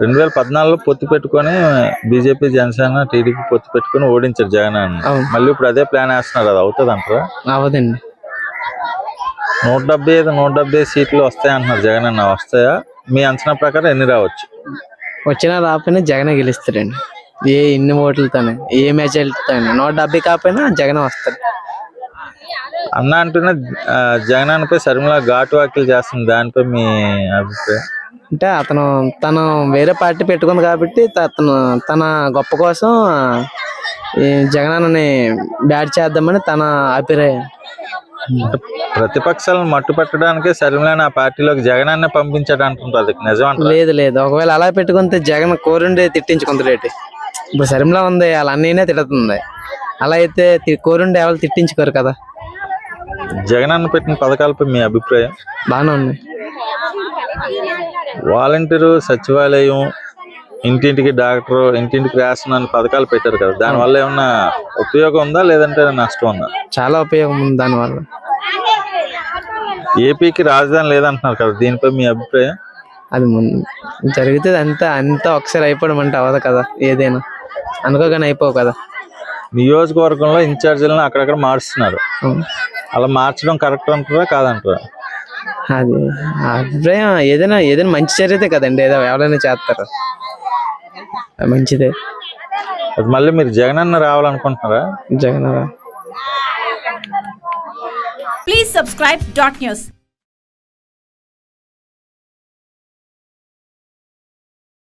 రెండు వేల పద్నాలుగులో పొత్తు పెట్టుకొని బీజేపీ జనసేన టీడీపీ పొత్తు పెట్టుకొని ఓడించారు జగన్. మళ్ళీ ఇప్పుడు అదే ప్లాన్ వేస్తున్నారు. అది అవుతుంది అంటారా అవదండి. నూట డెబ్బై ఐదు నూట డెబ్బై సీట్లు వస్తాయి అంటున్నారు జగన్ అన్న. వస్తాయా? మీ అంచనా ప్రకారం ఎన్ని రావచ్చు? వచ్చినా రాకపోయినా జగనే గెలుస్తాడండి. ఏ ఇన్ని ఓట్లతోనే ఏ మెజారిటీతోనే నూట డెబ్బై కాకపోయినా జగన్ వస్తాడు. అన్న అంటున్న జగన్ అన్నపై శర్మిల ఘాటు వ్యాఖ్యలు చేస్తుంది. దానిపై మీ అభిప్రాయం? అంటే అతను తను వేరే పార్టీ పెట్టుకుంది కాబట్టి అతను తన గొప్ప కోసం ఈ జగనన్నని బ్యాట్ చేద్దామని తన అభిప్రాయం. ప్రతిపక్షాలను మట్టు పెట్టడానికి శర్మిలని ఆ పార్టీలోకి జగన్ అన్నే పంపించాడు అంటుంటారు నిజం లేదు లేదు. ఒకవేళ అలా పెట్టుకుంటే జగన్ కోరుండే తిట్టించుకుంటాడేటి ఇప్పుడు శర్మిల ఉంది వాళ్ళ అన్నయ్యనే తిడుతుంది. అలా అయితే కోరుండే ఎవరు తిట్టించుకోరు కదా. జగన్ అన్న పెట్టిన పథకాలపై మీ అభిప్రాయం? బాగానే ఉంది. వాలంటీరు సచివాలయం ఇంటింటికి డాక్టర్ ఇంటింటికి రేషన్ అనే పథకాలు పెట్టారు కదా. దానివల్ల ఏమన్నా ఉపయోగం ఉందా లేదంటే నష్టం ఉందా? చాలా ఉపయోగం ఉంది దానివల్ల ఏపీకి రాజధాని లేదంటున్నారు కదా దీనిపై మీ అభిప్రాయం? అది ముందు జరిగితే అంతా అంతా ఒకసారి అయిపోవడం అంటే అవ్వదు కదా ఏదైనా. అనుకోగానే అయిపోవు కదా. నియోజకవర్గంలో ఇన్ఛార్జీలను అక్కడక్కడ మారుస్తున్నారు. అలా మార్చడం కరెక్ట్ అంటారా కాదంటారా? అది. అభిప్రాయం ఏదైనా ఏదైనా మంచి జరిగితే కదండి ఏదో ఎవరైనా చేస్తారు. అది మంచిదే. అది మళ్ళీ మీరు జగన్ అన్న రావాలనుకుంటున్నారా? Jagan Please subscribe dot news.